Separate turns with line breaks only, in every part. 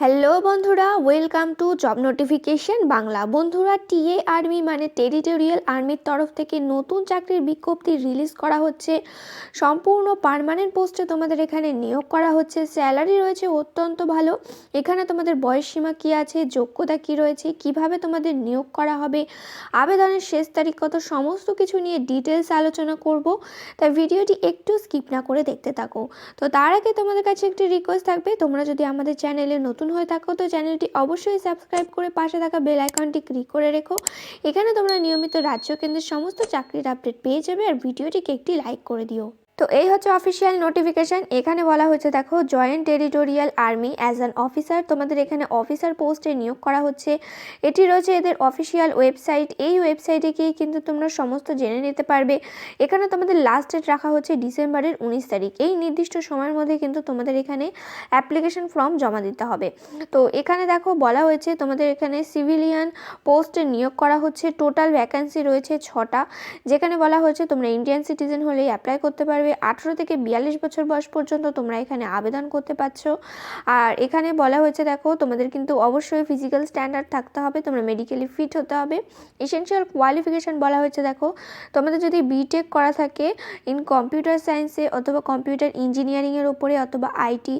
Hello বন্ধুরা welcome to job notification Bangla. বন্ধুরা TA army মানে টেরিটোরিয়াল আর্মির তরফ থেকে নতুন চাকরির বিজ্ঞপ্তি রিলিজ করা হচ্ছে। সম্পূর্ণ পার্মানেন্ট পোস্টে তোমাদের এখানে নিয়োগ করা হচ্ছে। স্যালারি রয়েছে অত্যন্ত ভালো। এখানে তোমাদের বয়স সীমা কী আছে, যোগ্যতা কী রয়েছে, কীভাবে তোমাদের নিয়োগ করা হবে, আবেদনের শেষ তারিখ কত, সমস্ত কিছু নিয়ে ডিটেলস আলোচনা করব। তাই ভিডিওটি একটু স্কিপ না করে দেখতে থাকো। তো তার আগে তোমাদের কাছে একটি রিকোয়েস্ট থাকবে। তোমরা যদি আমাদের চ্যানেলে নতুন হয়ে থাকো, তো চ্যানেলটি অবশ্যই সাবস্ক্রাইব করে পাশে থাকা বেল আইকনটি ক্লিক করে রেখো। এখানে তোমরা নিয়মিত রাজ্য কেন্দ্রের সমস্ত চাকরির আপডেট পেয়ে যাবে আর ভিডিওটিকে একটি লাইক করে দিও। তো এই হচ্ছে অফিসিয়াল নোটিফিকেশান এখানে বলা হয়েছে, দেখো join territorial army as an officer তোমাদের এখানে অফিসার পোস্টে নিয়োগ করা হচ্ছে। এটি রয়েছে এদের অফিসিয়াল ওয়েবসাইট এই ওয়েবসাইটে গিয়ে কিন্তু তোমরা সমস্ত জেনে নিতে পারবে। এখানে তোমাদের লাস্ট ডেট রাখা হচ্ছে ডিসেম্বরের উনিশ তারিখ। এই নির্দিষ্ট সময়ের মধ্যে কিন্তু তোমাদের এখানে অ্যাপ্লিকেশন ফর্ম জমা দিতে হবে। তো এখানে দেখো, বলা হয়েছে, তোমাদের এখানে সিভিলিয়ান পোস্টে নিয়োগ করা হচ্ছে। টোটাল ভ্যাকান্সি রয়েছে ছটা। যেখানে বলা হয়েছে, তোমরা ইন্ডিয়ান সিটিজেন হলেই অ্যাপ্লাই করতে পারবে। আঠেরো থেকে বিয়াল্লিশ বছর বয়স পর্যন্ত তোমরা এখানে আবেদন করতে পারছ। আর এখানে বলা হয়েছে, দেখো, তোমাদের কিন্তু অবশ্যই ফিজিক্যাল স্ট্যান্ডার্ড থাকতে হবে, তোমরা মেডিকেলি ফিট হতে হবে। এসেনশিয়াল কোয়ালিফিকেশান বলা হয়েছে, দেখো, তোমাদের যদি বিটেক করা থাকে ইন কম্পিউটার সায়েন্সে অথবা কম্পিউটার ইঞ্জিনিয়ারিংয়ের ওপরে অথবা আইটি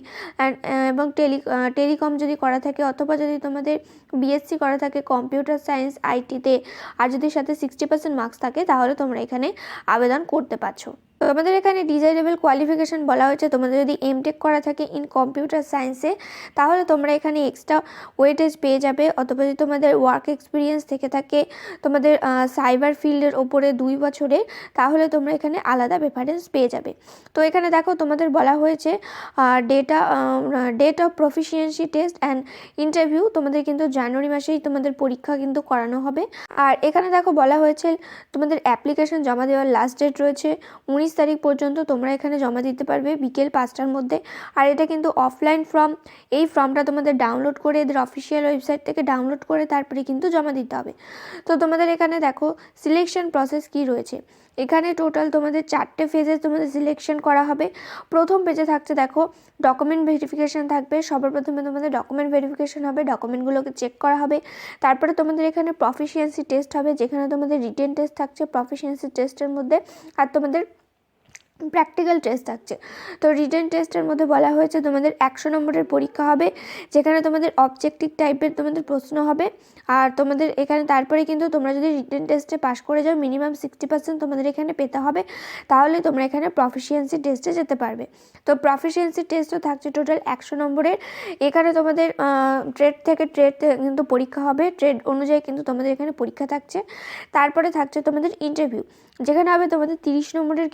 এবং টেলি টেলিকম যদি করা থাকে অথবা যদি তোমাদের বিএসসি করা থাকে কম্পিউটার সায়েন্স আইটিতে আর যদি সাথে সিক্সটি পার্সেন্ট মার্কস থাকে, তাহলে তোমরা এখানে আবেদন করতে পারছ। তোমাদের এখানে ডিজাইরেবল কোয়ালিফিকেশান বলা হয়েছে। তোমাদের যদি এমটেক করা থাকে ইন কম্পিউটার সায়েন্সে তাহলে তোমরা এখানে এক্সট্রা ওয়েটেজ পেয়ে যাবে। অথবা যদি তোমাদের ওয়ার্ক এক্সপিরিয়েন্স থেকে থাকে তোমাদের সাইবার ফিল্ডের ওপরে দুই বছরের তাহলে তোমরা এখানে আলাদা প্রেফারেন্স পেয়ে যাবে। তো এখানে দেখো তোমাদের বলা হয়েছে data date of proficiency test and interview তোমাদের কিন্তু জানুয়ারি মাসেই তোমাদের পরীক্ষা কিন্তু করানো হবে। আর এখানে দেখো বলা হয়েছে, তোমাদের অ্যাপ্লিকেশন জমা দেওয়ার লাস্ট ডেট রয়েছে উনিশ উনিশ তারিখ পর্যন্ত তোমরা এখানে জমা দিতে পারবে বিকেল পাঁচটার মধ্যে। আর এটা কিন্তু অফলাইন ফর্ম এই ফর্মটা তোমাদের ডাউনলোড করে এদের অফিসিয়াল ওয়েবসাইট থেকে ডাউনলোড করে তারপরে কিন্তু জমা দিতে হবে। তো তোমাদের এখানে দেখো সিলেকশন প্রসেস কি রয়েছে? এখানে টোটাল তোমাদের চারটে ফেজে তোমাদের সিলেকশন করা হবে। প্রথম পেজে থাকছে দেখো ডকুমেন্ট ভেরিফিকেশান থাকবে। সবার প্রথমে তোমাদের ডকুমেন্ট ভেরিফিকেশান হবে ডকুমেন্টগুলোকে চেক করা হবে। তারপরে তোমাদের এখানে প্রফিসিয়েন্সি টেস্ট হবে, যেখানে তোমাদের রিটেন টেস্ট থাকছে প্রফিসিয়েন্সি টেস্টের মধ্যে। আর তোমাদের প্র্যাকটিক্যাল টেস্ট থাকছে। তো রিটেন টেস্টের মধ্যে বলা হয়েছে তোমাদের একশো নম্বরের পরীক্ষা হবে, যেখানে তোমাদের অবজেক্টিভ টাইপের তোমাদের প্রশ্ন হবে। আর তোমাদের এখানে তারপরে কিন্তু তোমরা যদি রিটেন টেস্টে পাশ করে যাও মিনিমাম সিক্সটি পার্সেন্ট তোমাদের এখানে পেতে হবে। তাহলে তোমরা এখানে প্রফিসিয়েন্সি টেস্টে যেতে পারবে। তো প্রফিসিয়েন্সি টেস্টও থাকছে টোটাল একশো নম্বরের। এখানে তোমাদের ট্রেড থেকে ট্রেড কিন্তু পরীক্ষা হবে। ট্রেড অনুযায়ী কিন্তু তোমাদের এখানে পরীক্ষা থাকছে। তারপরে থাকছে তোমাদের ইন্টারভিউ যেখানে হবে তোমাদের তিরিশ নম্বরের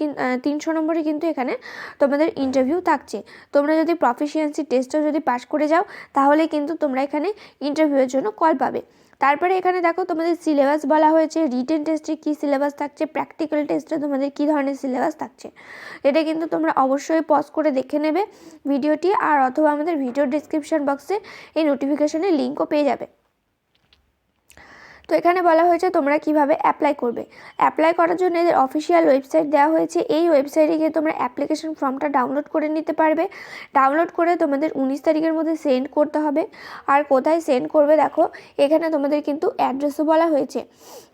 তিনশো নম্বরে কিন্তু এখানে তোমাদের ইন্টারভিউ থাকছে। তোমরা যদি প্রফিসিয়েন্সি টেস্টও যদি পাস করে যাও, তাহলে কিন্তু তোমরা এখানে ইন্টারভিউয়ের জন্য কল পাবে। তারপরে এখানে দেখো তোমাদের সিলেবাস বলা হয়েছে রিটেন টেস্টে কী সিলেবাস থাকছে প্র্যাকটিক্যাল টেস্টে তোমাদের কী ধরনের সিলেবাস থাকছে। এটা কিন্তু তোমরা অবশ্যই পজ করে দেখে নেবে ভিডিওটি, আর অথবা আমাদের ভিডিও ডিসক্রিপশান বক্সে এই নোটিফিকেশানের লিঙ্কও পেয়ে যাবে। তো এখানে বলা হয়েছে তোমরা কীভাবে অ্যাপ্লাই করবে। অ্যাপ্লাই করার জন্য এদের অফিসিয়াল ওয়েবসাইট দেওয়া হয়েছে। এই ওয়েবসাইটে গিয়ে তোমরা অ্যাপ্লিকেশন ফর্মটা ডাউনলোড করে নিতে পারবে। ডাউনলোড করে তোমাদের উনিশ তারিখের মধ্যে সেন্ড করতে হবে। আর কোথায় সেন্ড করবে দেখো, এখানে তোমাদের কিন্তু অ্যাড্রেসও বলা হয়েছে।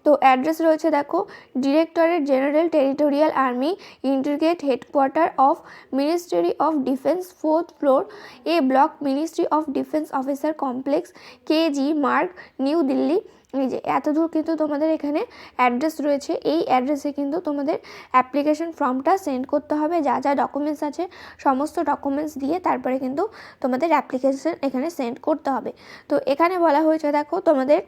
তো অ্যাড্রেস রয়েছে দেখো directorate general territorial army integrate headquarter of ministry of defence fourth floor A block ministry of defence officer complex K G Marg New Delhi এই যে এত দূর কিন্তু তোমাদের এখানে অ্যাড্রেস রয়েছে। এই অ্যাড্রেসে কিন্তু তোমাদের অ্যাপ্লিকেশন ফর্মটা সেন্ড করতে হবে। যা যা ডকুমেন্টস আছে, সমস্ত ডকুমেন্টস দিয়ে তারপরে কিন্তু তোমাদের অ্যাপ্লিকেশন এখানে সেন্ড করতে হবে। তো এখানে বলা হয়েছে, দেখো তোমাদের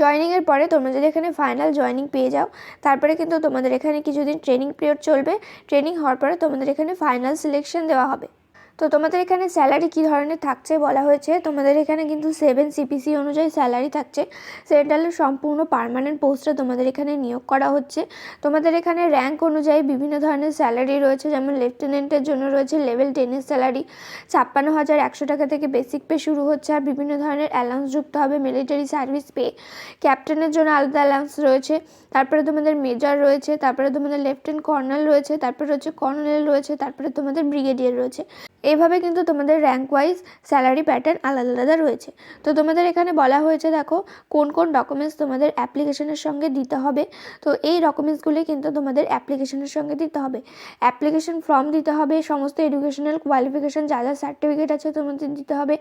জয়নিংয়ের পরে তোমরা যদি এখানে ফাইনাল জয়নিং পেয়ে যাও, তারপরে কিন্তু তোমাদের এখানে কিছুদিন ট্রেনিং পিরিয়ড চলবে। ট্রেনিং হওয়ার পরে তোমাদের এখানে ফাইনাল সিলেকশন দেওয়া হবে। তো তোমাদের এখানে স্যালারি কী ধরনের থাকছে বলা হয়েছে? তোমাদের এখানে কিন্তু সেভেন সিপিসি অনুযায়ী স্যালারি থাকছে। সেন্ট্রালের সম্পূর্ণ পারমানেন্ট পোস্টে তোমাদের এখানে নিয়োগ করা হচ্ছে। তোমাদের এখানে র্যাঙ্ক অনুযায়ী বিভিন্ন ধরনের স্যালারি রয়েছে, যেমন লেফটেন্যান্টের জন্য রয়েছে লেভেল টেনের স্যালারি ছাপ্পান্ন হাজার একশো টাকা থেকে বেসিক পে শুরু হচ্ছে আর বিভিন্ন ধরনের অ্যালাউন্স যুক্ত হবে মিলিটারি সার্ভিস পে ক্যাপ্টেনের জন্য আলাদা অ্যালাউন্স রয়েছে। তারপরে তোমাদের মেজর রয়েছে, তারপরে তোমাদের লেফটেন্যান্ট কর্নেল রয়েছে, তারপরে রয়েছে কর্নেল রয়েছে, তারপরে তোমাদের ব্রিগেডিয়ার রয়েছে। এইভাবে কিন্তু তোমাদের র্যাঙ্ক ওয়াইজ স্যালারি প্যাটার্ন আলাদা আলাদা রয়েছে। তো তোমাদের এখানে বলা হয়েছে, দেখো, কোন কোন ডকুমেন্টস তোমাদের অ্যাপ্লিকেশনের সঙ্গে দিতে হবে। তো এই ডকুমেন্টসগুলি কিন্তু তোমাদের অ্যাপ্লিকেশনের সঙ্গে দিতে হবে। অ্যাপ্লিকেশন ফর্ম দিতে হবে, সমস্ত এডুকেশনাল কোয়ালিফিকেশান যা যা সার্টিফিকেট আছে তোমাদের দিতে হবে।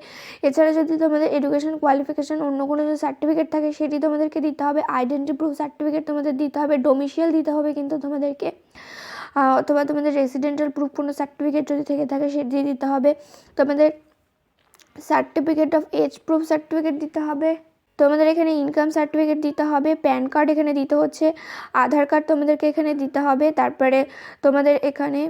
এছাড়া যদি তোমাদের এডুকেশন কোয়ালিফিকেশান অন্য কোনো যদি সার্টিফিকেট থাকে, সেটি তোমাদেরকে দিতে হবে। আইডেন্টি প্রুফ সার্টিফিকেট তোমাদের দিতে হবে ডোমিসিয়াল দিতে হবে কিন্তু তোমাদেরকে। অথবা তোমাদের রেসিডেন্টাল প্রুফ কোনো সার্টিফিকেট যদি থেকে থাকে সেটি দিতে হবে। তোমাদের certificate of age proof certificate দিতে হবে। তোমাদের এখানে ইনকাম সার্টিফিকেট দিতে হবে প্যান কার্ড এখানে দিতে হচ্ছে, আধার কার্ড তোমাদেরকে এখানে দিতে হবে, তারপরে তোমাদের এখানে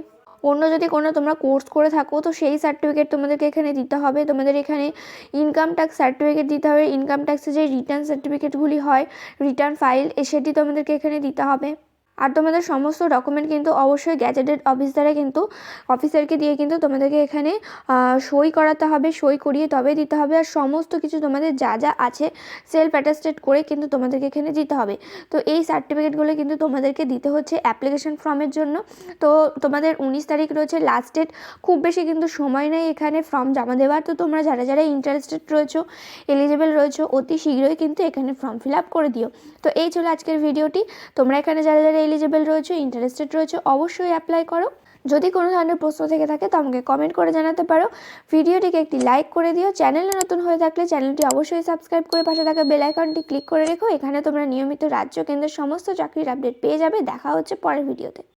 অন্য যদি কোনো তোমরা কোর্স করে থাকো, তো সেই সার্টিফিকেট তোমাদেরকে এখানে দিতে হবে। তোমাদের এখানে ইনকাম ট্যাক্স সার্টিফিকেট দিতে হবে। ইনকাম ট্যাক্সের যে রিটার্ন সার্টিফিকেটগুলি হয় রিটার্ন ফাইল সেটি তোমাদেরকে এখানে দিতে হবে। আর তোমাদের সমস্ত ডকুমেন্ট কিন্তু অবশ্যই গ্যাজেটেড অফিস দ্বারা কিন্তু অফিসারকে দিয়ে কিন্তু তোমাদেরকে এখানে সই করাতে হবে, সই করিয়ে তবে দিতে হবে। আর সমস্ত কিছু তোমাদের যা যা আছে সেলফ অ্যাটাস্টেড করে কিন্তু তোমাদেরকে এখানে দিতে হবে। তো এই সার্টিফিকেটগুলো কিন্তু তোমাদেরকে দিতে হচ্ছে অ্যাপ্লিকেশন ফর্মের জন্য। তো তোমাদের উনিশ তারিখ রয়েছে লাস্ট ডেট খুব বেশি কিন্তু সময় নেই এখানে ফর্ম জমা দেওয়ার। তো তোমরা যারা যারা ইন্টারেস্টেড রয়েছো এলিজেবল রয়েছো, অতি শীঘ্রই কিন্তু এখানে ফর্ম ফিল আপ করে দিও। তো এই ছিল আজকের ভিডিওটি তোমরা এখানে যারা যারা এলিজেবল রয়েছো ইন্টারেস্টেড রয়েছো, অবশ্যই অ্যাপ্লাই করো। যদি কোনো ধরনের প্রশ্ন থেকে থাকে তো আমাকে কমেন্ট করে জানাতে পারো। ভিডিওটিকে একটি লাইক করে দিও। চ্যানেলে নতুন হয়ে থাকলে চ্যানেলটি অবশ্যই সাবস্ক্রাইব করে পাশে থাকা বেল আইকনটি ক্লিক করে রেখো। এখানে তোমরা নিয়মিত রাজ্য কেন্দ্রের সমস্ত চাকরির আপডেট পেয়ে যাবে। দেখা হচ্ছে পরের ভিডিওতে